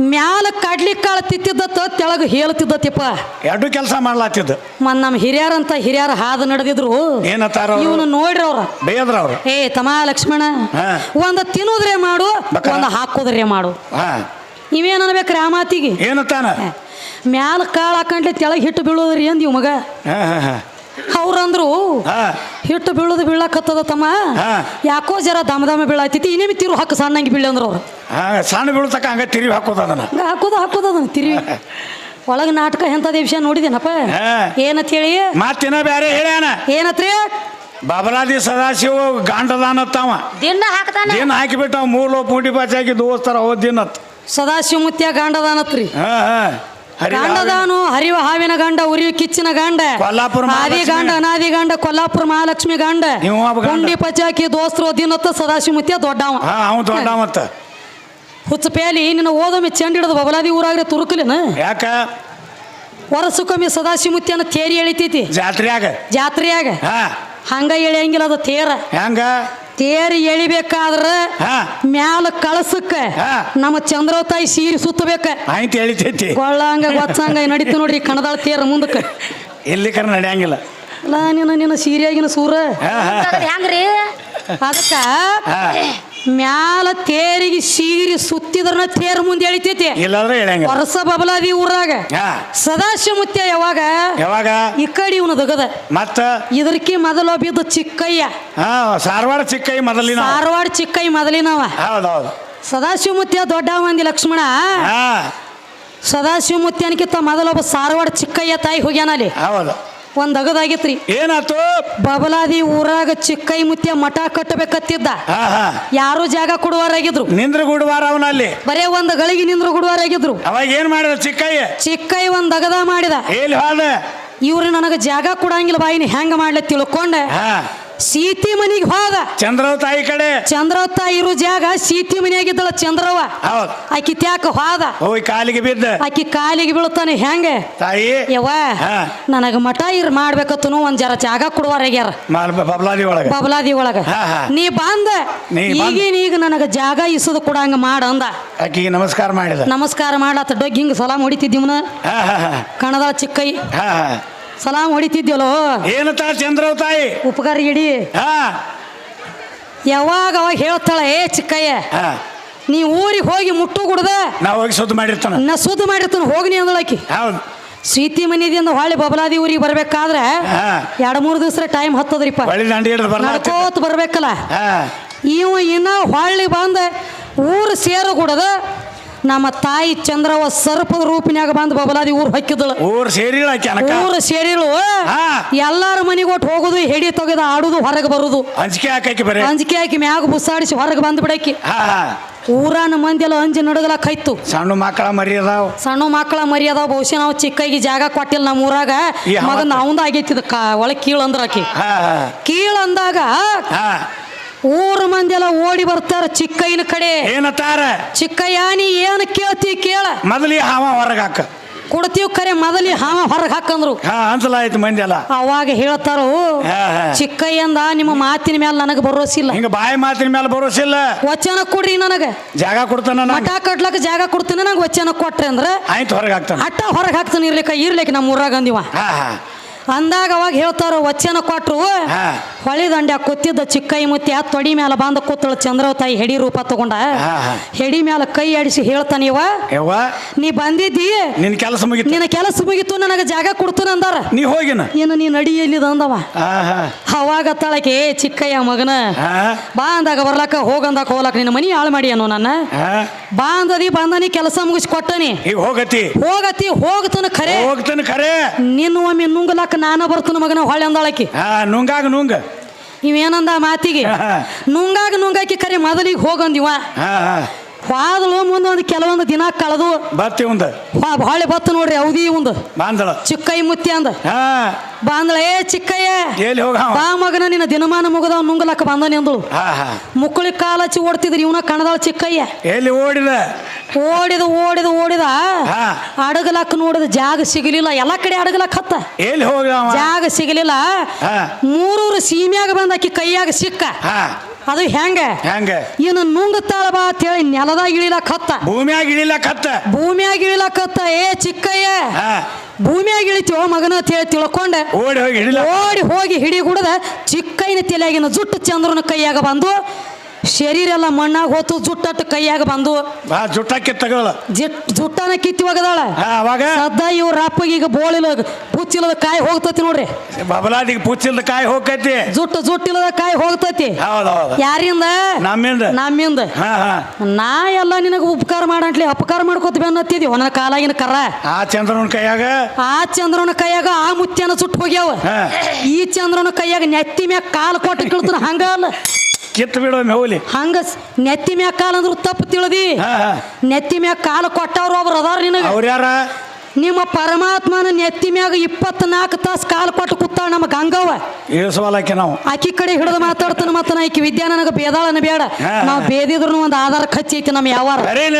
ಮ್ಯಾಲ ಕಡ್ಲಿ ಕಾಳು ತಿತ್ತಿದ್ದತ್ತ ತೆಳಗ ಹೇಳ್ತಿದ್ದತ್ತಿಪ್ಪ ಎರಡು ಕೆಲಸ ಮಾಡ್ಲಾತಿದ್ದು ಮನ್ ನಮ್ಮ ಹಿರಿಯರಂತ ಹಿರಿಯರ ಹಾದು ನಡೆದಿದ್ರು. ಏನತ್ತಾರ? ಇವನು ನೋಡ್ರಿ ಅವ್ರ. ಬೇಯದ್ರ ಅವ್ರು? ಏ ತಮ ಲಕ್ಷ್ಮಣ. ಒಂದ ತಿನ್ನುದ್ರೆ ಮಾಡು ಒಂದು ಹಾಕೋದ್ರೆ ಮಾಡು. ಹಾ. ಇವೇನ್ ರೀ ಆ ಮಾತಿಗೆ? ಏನತ್ತಾನ? ಮ್ಯಾಲ ಕಾಳು ಹಾಕೊಂಡ್ಲಿ ತೆಳಗ್ ಹಿಟ್ಟು ಬೀಳೋದ್ರಿ ಅಂದ್ ಇವ್ ಮಗ. ಅವ್ರಂದ್ರು ಹಾ. ಹಿಟ್ಟು ಬೀಳೋದು ಬೀಳಕತ್ತದ ತಮ್ಮ? ಹಾ. ಯಾಕೋ ಜರ ದಮ ದಮ ಬೀಳಾತೈತಿ ಇನ್ನೇ ತಿರು ಹಾಕು ಸಣ್ಣಂಗೆ ಬೀಳಿ ಅಂದ್ರು ಅವ್ರು. ಹಾ ಸಣ್ಣ ಬೀಳ್ತಕ್ಕ ಹಂಗ ತಿರುವಿ ಹಾಕೋದು ಅದನ್ನ. ಹಂಗ ಹಾಕೋದು ಹಾಕೋದು ಅದನ್ನ ತಿರುವಿ. ಒಳಗೆ ನಾಟಕ ಎಂಥದ್ದು ವಿಷಯ ನೋಡಿದೇನಪ್ಪ? ಏನತ್ ಏನಂತ ಹೇಳಿ ಮತ್ತಿನ ಬೇರೆ ಹೇಳ್ಯಾನ? ಏನತ್ರಿ? ಬಾಬಲಾದಿ ಸದಾಶಿವ ಗಾಂಡದಾನತ್ತಾವ ದಿನ ಹಾಕ್ತಾನ. ದಿನ ಹಾಕಿಬಿಟ್ಟು ಮೂಲ ಪುಂಡಿ ಬಾಚಾಕಿ ದೋಸ್ತರ ಹೋದ್ ದಿನತ್ ಸದಾಶಿವ ಮುತ್ಯ ಗಾಂಡದಾನತ್ರಿ ಹಾ ಹಾ. ಗಾಂಡದಾನು ಹರಿವ ಹಾವಿನ ಗಂಡ ಉರಿಯು ಕಿಚ್ಚಿನ ಗಂಡ. ಕೊಲ್ಲಾಪುರ ಆದಿ ಗಂಡ ಅನಾದಿ ಗಂಡ ಕೊಲ್ಲಾಪುರ ಮಹಾಲಕ್ಷ್ಮಿ ಗಂಡ. ಗಂಡ. ಪಚಾಕಿ ದೋಸ್ತರು ದಿನತ್ತ ಸದಾಶಿವಮುತ್ಯ ದೊಡ್ಡವ. ಹಾ ಅವ್ ದೊಡ್ಡ ಮತ್ತ. ಹುಚ್ಚ ಪೇಲಿ ನಿನ್ನ ಓದೊಮ್ಮೆ ಚೆಂಡ ಹಿಡಿದು ಬಬಲಾದಿ ಊರಾಗ್ರೆ ತುರುಕಲಿನ? ಯಾಕ? ವರ್ಷಕ್ಕೊಮ್ಮೆ ಸದಾಶಿವ ಮುತ್ಯನ ತೇರಿ ಎಳಿತೈತಿ. ಜಾತ್ರೆಯಾಗ. ಜಾತ್ರೆಯಾಗ. ಹಾ. ಹಂಗ ಎಳಿಯಂಗಿಲ್ಲ ಅದು ತೇರ. ಹೆಂಗ? ತೇರು ಎಳಿಬೇಕಾದ್ರ ಹಾ. ಮ್ಯಾಲ ಕಳಸಕ್ಕ ನಮ್ಮ ಚಂದ್ರತಾಯಿ ತಾಯಿ ಸೀರೆ ಸುತ್ತಬೇಕ. ಆಯ್ತು ಎಳಿತೈತಿ. ಗೊಳ್ಳಂಗ ಗೊತ್ತಂಗ ನಡೀತು ನೋಡ್ರಿ ಕಣದಾಳ ತೇರ ಮುಂದಕ್ಕ. ಎಲ್ಲಿ ಕರ ನಡೆಯಂಗಿಲ್ಲ. ನಾ ನಿನ್ನ ನಿನ್ನ ಸೀರಿಯಾಗಿನ ಸೂರ. ಹಾ ಹಾ. ತಗದ್ ಹೆಂಗ್ರಿ? ಅದಕ್ಕ ಮ್ಯಾಲ ತೇರಿಗೆ ಸೀರಿ ಸುತ್ತಿದ್ರನ ತೇರ್ ಮುಂದೆ ಎಳಿತೈತಿ. ಇಲ್ಲಾಂದ್ರೆ ವರ್ಷ ಬಬಲಾದಿ ಊರಾಗ. ಸದಾಶಿವಮುತ್ಯ ಸದಾಶಿವ ಮುತ್ಯ ಯಾವಾಗ? ಯಾವಾಗ? ಈ ಕಡೆ ಇವನು ದಗದ. ಮತ್ತ? ಇದಕ್ಕೆ ಮೊದಲ ಬಿದ್ದು ಚಿಕ್ಕಯ್ಯ. ಹಾ ಸಾರವಾಡ ಚಿಕ್ಕಯ್ಯ ಮೊದಲಿನ ಸಾರವಾಡ ಚಿಕ್ಕಯ್ಯ ಮೊದಲಿನವ. ಹೌದೌದು. ಸದಾಶಿವಮುತ್ಯ ದೊಡ್ಡ ಮಂದಿ ಲಕ್ಷ್ಮಣ ಸದಾಶಿವಮುತ್ಯನಕ್ಕಿಂತ ಮುತ್ಯನಕ್ಕಿಂತ ಮೊದಲೊಬ್ಬ ಸಾರವಾಡ ಚಿಕ್ಕಯ್ಯ ತಾಯಿ ಹೋಗ್ಯಾನಲ್ಲಿ ಹೌದು. ಒಂದ್ ಅಗದಾಗೈತ್ರಿ. ಏನಾತು? ಬಬಲಾದಿ ಊರಾಗ ಚಿಕ್ಕೈ ಮುತ್ಯ ಮಠ ಕಟ್ಟಬೇಕತ್ತಿದ್ದ. ಯಾರು ಜಾಗ ಕೊಡುವಾರಾಗಿದ್ರು? ನಿಂದ್ರ ಗುಡುವಾರ ಅವನಲ್ಲಿ ಬರೇ ಒಂದ್ ಗಳಿಗೆ ನಿಂದ್ರ ಗುಡುವಾರಾಗಿದ್ರು. ಅವಾಗ ಏನ್ ಮಾಡಿದ ಚಿಕ್ಕಯ್ಯ ಚಿಕ್ಕೈ ಒಂದ್ ಅಗದ ಮಾಡಿದ. ಎಲ್ಲಿ ಹೋದ? ಇವ್ರು ನನಗೆ ಜಾಗ ಕೊಡಂಗಿಲ್ಲ ಬಾಯಿನ ಹೆಂಗ ಮಾಡ್ಲಿ ತಿಳ್ಕೊಂಡೆ. ಸೀತಿ ಮನಿಗೆ ಹೋದ. ಚಂದ್ರವ ತಾಯಿ ಕಡೆ. ಚಂದ್ರವತ್ತ ಇರೋ ಜಾಗ ಸೀತಿ ಮನೆಯಾಗಿದ್ದಳ ಚಂದ್ರವ. ಹೌದು. ಆಕಿ ತ್ಯಾಕ ಹೋದ. ಹೋಗಿ ಕಾಲಿಗೆ ಬಿದ್ದ. ಆಕಿ ಕಾಲಿಗೆ ಬೀಳ್ತಾನೆ ಹೆಂಗ? ತಾಯಿ? ಯವ್ವ. ನನಗ ಮಠ ಇರ್ ಮಾಡ್ಬೇಕತ್ತನು ಒಂದ್ ಜರ ಜಾಗ ಕೊಡುವಾರ್ಯಾರ ಬಬ್ಲಾದಿ ಒಳಗ. ಬಬಲಾದಿ ಒಳಗ. ನೀ ಬಂದ. ನೀ ಬಂದ್. ಈಗೀನ ಈಗ ನನಗ ಜಾಗ ಇಸದು ಕೊಡಂಗ ಮಾಡ ಅಂದ. ಆಕಿಗೆ ನಮಸ್ಕಾರ ಮಾಡಿದ. ನಮಸ್ಕಾರ ಮಾಡ್ಲತ್ತ ಡೊಗ್ ಹಿಂಗ ಸಲಾಮ್ ಹೊಡಿತಿದ್ದೀವನ ಹಾ ಹಾ ಹಾ. ಕಣದ ಚಿಕ್ಕೈ. ಹಾ ಹಾ. ಸಲಾಮ್ ಹೊಡಿತಿದ್ಯಲೋ ಏನತ್ತ ಚಂದ್ರವ್ ತಾಯಿ? ಉಪಕಾರ ಇಡಿ. ಹಾ. ಯಾವಾಗ ಅವಾಗ ಹೇಳ್ತಾಳ ಏ ಚಿಕ್ಕಯ್ಯ ಹಾ. ನೀ ಊರಿಗೆ ಹೋಗಿ ಮುಟ್ಟು ಕುಡ್ದ ನಾ ಹೋಗಿ ಸುದ್ದಿ ಮಾಡಿರ್ತಾನ. ನಾ ಸುದ್ದಿ ಮಾಡಿರ್ತಾನ ಹೋಗಿ ನೀ ಅಂದಳಕಿ. ಹೌದು. ಸ್ವೀತಿ ಮನಿದಿಂದ ಹೊಳ್ಳಿ ಬಬಲಾದಿ ಊರಿಗೆ ಬರ್ಬೇಕಾದ್ರೆ ಹಾ. ಎರಡು ಮೂರು ದಿವಸ ಟೈಮ್ ಹತ್ತದ್ರಿಪ್ಪ. ಹೊಳಿ ದಂಡಿ ಹಿಡಿದು ಬರ್ಲಾತಿ ನಡ್ಕೋತ ಬರ್ಬೇಕಲ್ಲ. ಹಾ. ಇವ ಇನ್ನ ಹೊಳ್ಳಿ ಬಂದ ಊರು ಸೇರು ಕೂಡದ ನಮ್ಮ ತಾಯಿ ಚಂದ್ರವ ಸರ್ಪದ ರೂಪಿನಾಗ ಬಂದು ಬಬಲಾದಿ ಊರು ಹೊಕ್ಕಿದಳು. ಊರ್ ಸೇರಿಲ್ಲ ಆಕಿ ಊರು ಸೇರಿಳು. ಎಲ್ಲಾರ ಮನೆಗೆ ಒಟ್ಟು ಹೋಗುದು ಹೆಡಿ ತೆಗೆದು ಆಡುದು ಹೊರಗೆ ಬರುದು. ಅಂಜಿಕೆ ಹಾಕಿ ಬರೀ. ಅಂಜಿಕೆ ಹಾಕಿ ಮ್ಯಾಗ ಬುಸಾಡಿಸಿ ಹೊರಗೆ ಬಂದು ಬಿಡಕಿ. ಊರಾನ ಮಂದಿ ಎಲ್ಲ ಅಂಜಿ ನಡಗಲಕ್ ಕೈತು ಸಣ್ಣ ಮಕ್ಕಳ ಮರಿ ಅದಾವ. ಸಣ್ಣ ಮಕ್ಕಳ ಅದಾವ. ಬಹುಶಃ ನಾವು ಚಿಕ್ಕಾಗಿ ಜಾಗ ಕೊಟ್ಟಿಲ್ಲ ನಮ್ಮ ಊರಾಗ. ಮಗ ನಾವು ಮಗನ ಅವಂದ ಆಗೈತಿದ ಕಾ ಒಳಗೆ ಕೀಳು ಅಂದ್ರ ಆಕಿ. ಹಾ ಹಾ. ಕೀಳು ಅಂದಾಗ ಹಾ. ಊರ ಮಂದಿ ಎಲ್ಲ ಓಡಿ ಬರ್ತಾರ ಚಿಕ್ಕಯ್ಯನ ಕಡೆ. ಏನತ್ತಾರ? ಚಿಕ್ಕಯ್ಯ ನೀ ಏನು ಕೇಳ್ತಿ ಕೇಳ. ಮೊದಲಿ ಹಾವ ಹೊರಗೆ ಹಾಕ. ಕೊಡ್ತೀವಿ ಕರೆ ಮೊದಲಿ ಹಾವ ಹೊರಗೆ ಹಾಕಂದ್ರು ಅನ್ಸಲಾಯ್ತು ಮಂದಿ ಎಲ್ಲ ಅವಾಗ ಹೇಳ್ತಾರು ಚಿಕ್ಕಯ್ಯಂದ ನಿಮ್ಮ ಮಾತಿನ ಮೇಲೆ ನನಗೆ ಬರೋಸಿಲ್ಲ ಹಿಂಗ ಬಾಯಿ ಮಾತಿನ ಮೇಲೆ ಬರೋಸಿಲ್ಲ ವಚನ ಕೊಡ್ರಿ ನನಗೆ. ಜಾಗ ಕೊಡ್ತಾನ ಮಠ ಕಟ್ಲಕ್ಕ ಜಾಗ ಕೊಡ್ತೇನೆ ನಂಗೆ ವಚನ ಕೊಟ್ರಿ ಅಂದ್ರೆ ಆಯ್ತು ಹೊರಗೆ ಹಾಕ್ತಾನೆ. ಅಟ್ಟ ಹೊರಗೆ ಹಾಕ್ತಾನೆ ಇರ್ಲಿಕ್ಕ ಇರ್ಲಿಕ್ಕೆ ನಮ್ಮ ಊರಾಗ ಅಂದಿವ ಅಂದಾಗ ಅವಾಗ ಹೇಳ್ತಾರ ವಚನ ಕೊಟ್ರು. ಹೊಳಿ ದಂಡ್ಯಾಗ ಕೂತಿದ್ದ ಚಿಕ್ಕೈ ಮುತ್ತಿ ಆ ತೊಡಿ ಮ್ಯಾಲ ಬಂದ ಕೂತಳ ಚಂದ್ರವ ತಾಯಿ ಹೆಡಿ ರೂಪ ತಗೊಂಡ. ಹೆಡಿ ಮ್ಯಾಲ ಕೈ ಆಡಿಸಿ ಹೇಳ್ತಾನ ಇವ ನೀ ಬಂದಿದ್ದಿ? ನಿನ್ನ ಕೆಲಸ ಮುಗಿತು. ನಿನ್ನ ಕೆಲಸ ಮುಗಿತು ನನಗೆ ಜಾಗ ಕೊಡ್ತಾನ ಅಂದಾರ. ನೀ ಹೋಗಿನ? ಏನು ನೀ ನಡಿ ಎಲ್ಲಿದ ಅಂದವ. ಅವಾಗ ತಳಕೆ ಚಿಕ್ಕಯ್ಯ ಮಗನ ಬಾ ಅಂದಾಗ ಬರ್ಲಾಕ ಹೋಗಂದಾಗ ಹೋಗ್ಲಾಕ ನಿನ್ನ ಮನಿ ಹಾಳು ಮಾಡಿ ಅನ್ನೋ ನನ್ನ. ಬಾ ಅಂದದಿ ಬಂದನಿ ಕೆಲಸ ಮುಗಿಸಿ ಕೊಟ್ಟನಿ. ಹೋಗತಿ. ಹೋಗತಿ ಹೋಗ್ತಾನ ಖರೆ. ಹೋಗ್ತಾನ ಖರೆ. ನಿನ್ನ ಒಮ್ಮೆ ನುಂಗಲಾಕ ನಾನ ಬರ್ತೀನಿ ಮಗನ ಹೊಳೆ ಅಂದಾಳಕಿ. ಹಾ ನುಂಗಾಗ ನುಂಗ. ಇವೇನಂದ ಮಾತಿಗೆ. ನುಂಗಾಗ ನುಂಗಾಕಿ ಕರೆ ಮೊದಲಿಗೆ ಹೋಗಂದಿವ. ಹಾ ಹಾ. ವಾದಳು ಒಂದು ಕೆಲವೊಂದು ದಿನ ಕಳೆದು ಬತ್ತಿ ಒಂದ ಹೊಳೆ ಬತ್ತು ನೋಡ್ರಿ ಅವಧಿ ಒಂದು ಬಾಂದಳ. ಚಿಕ್ಕೈ ಮುತ್ತಿ ಅಂದ. ಹಾ. ಬಾಂದಳ ಏ ಚಿಕ್ಕಯ್ಯ ಎಲ್ಲಿ ಹೋಗ ಬಾ ಮಗನ ನಿನ್ನ ದಿನಮಾನ ಮುಗದವ್ ನುಂಗಲಕ್ಕ ಬಂದನೆ ಅಂದಳು ಮುಕ್ಕಳಿ ಕಾಲ ಹಚ್ಚಿ ಓಡ್ತಿದ್ರಿ ಇವನ ಕಣದಾಳ ಚಿಕ್ಕಯ್ಯ. ಎಲ್ಲಿ ಓಡಿದ? ಓಡಿದ ಓಡಿದ ಓಡಿದ. ಅಡಗಲಕ್ಕ ನೋಡಿದ ಜಾಗ ಸಿಗಲಿಲ್ಲ. ಎಲ್ಲ ಕಡೆ ಅಡಗಲಕ್ಕ ಹತ್ತ. ಎಲ್ಲಿ ಹೋಗ ಜಾಗ ಸಿಗಲಿಲ್ಲ. ಮೂರೂರು ಸೀಮ್ಯಾಗ ಬಂದಾಕಿ ಕೈಯಾಗ ಸಿಕ್ಕ. ಅದು ಹೆಂಗ? ಹೆಂಗ? ಇನ್ನು ನುಂಗುತ್ತಾಳ ಬಾ ಅಂತ ಹೇಳಿ ನೆಲದಾಗ ಇಳಿಲಕ್ಕ ಹತ್ತ ಭೂಮಿಯಾಗ ಇಳಿಲ ಕತ್ತ. ಭೂಮಿಯಾಗ ಇಳಿಲಕ್ಕ ಹತ್ತ ಏ ಚಿಕ್ಕಯ್ಯ ಭೂಮಿಯಾಗ ಇಳಿತೀವೋ ಮಗನ ಅಂತ ಹೇಳಿ ತಿಳ್ಕೊಂಡೆ ಓಡಿ ಹೋಗಿ ಓಡಿ ಹೋಗಿ ಹಿಡಿ ಗುಡದ ಚಿಕ್ಕೈನ ತಲೆಯಾಗಿನ ಜುಟ್ಟು ಚಂದ್ರನ ಕೈಯಾಗ ಬಂದು ಶರೀರ ಎಲ್ಲ ಮಣ್ಣಾಗ ಹೋತು ಜುಟ್ಟಟ್ಟು ಕೈಯಾಗ ಬಂದು. ಬಾ ಜುಟ್ಟಕ್ಕೆ ತಗೊಳ ಜಿಟ್ ಜುಟ್ಟನ ಕಿತ್ತಿ ಹೋಗದಾಳ ಅವಾಗ? ಸದ್ದ ಇವ್ರ ಅಪ್ಪಗೆ ಈಗ ಬೋಳಿಲ್ಲ ಪುಚ್ಚಿಲ್ಲದ ಕಾಯಿ ಹೋಗ್ತತಿ ನೋಡ್ರಿ. ಬಬಲಾದಿಗೆ ಪುಚ್ಚಿಲ್ಲದ ಕಾಯಿ ಹೋಗತಿ ಜುಟ್ಟು ಜುಟ್ಟಿಲ್ಲದ ಕಾಯಿ ಹೋಗ್ತತಿ. ಯಾರಿಂದ? ನಮ್ಮಿಂದ. ನಮ್ಮಿಂದ. ನಾ ಎಲ್ಲ ನಿನಗ ಉಪಕಾರ ಮಾಡಂಟ್ಲಿ ಅಪಕಾರ ಮಾಡ್ಕೋತೀವಿ ಅನ್ನತ್ತಿದ್ವಿ. ನನ್ನ ಕಾಲಾಗಿನ ಕರ ಆ ಚಂದ್ರನ ಕೈಯಾಗ? ಆ ಚಂದ್ರನ ಕೈಯಾಗ ಆ ಮುತ್ಯನ ಸುಟ್ಟು ಹೋಗ್ಯಾವ. ಈ ಚಂದ್ರನ ಕೈಯಾಗ ನೆತ್ತಿ ಮ್ಯಾಗ ಕಾಲು ಕೊಟ್ಟು ಕೀಳ್ತಾನ ಹಂಗ ಅಲ್ಲ. ಕಿತ್ತು ಬಿಡೋ ಹೋಗ್ಲಿ. ಹಂಗ ನೆತ್ತಿ ಮ್ಯಾಗ ಕಾಲ ಅಂದ್ರು ತಪ್ಪು ತಿಳಿದಿ. ಹಾ ಹಾ. ನೆತ್ತಿ ಮ್ಯಾಗ ಕಾಲ ಕೊಟ್ಟವ್ರು ಒಬ್ರು ಅದಾರ ನಿನಗ. ಅವ್ರ ಯಾರ? ನಿಮ್ಮ ಪರಮಾತ್ಮನ ನೆತ್ತಿ ಮ್ಯಾಗ ಇಪ್ಪತ್ನಾಲ್ಕು ತಾಸು ಕಾಲು ಕೊಟ್ಟು ಕೂತಾಳ ನಮ್ಮ ಗಂಗವ್ವ. ಇಳಿಸವಲ್ಲಕ್ಕೆ ನಾವು. ಆಕಿ ಕಡೆ ಹಿಡಿದು ಮಾತಾಡ್ತಾನ ಮತ್ತ ನಾ ಆಕಿ ವಿದ್ಯಾ ನನಗೆ ಬೇದಾಳನ ಬೇಡ. ಹಾ. ನಾವು ಬೇದಿದ್ರು ಒಂದು ಆಧಾರ ಖರ್ಚು ಐತಿ ನಮ್ಮ ಯಾವಾರ. ಬರೇನ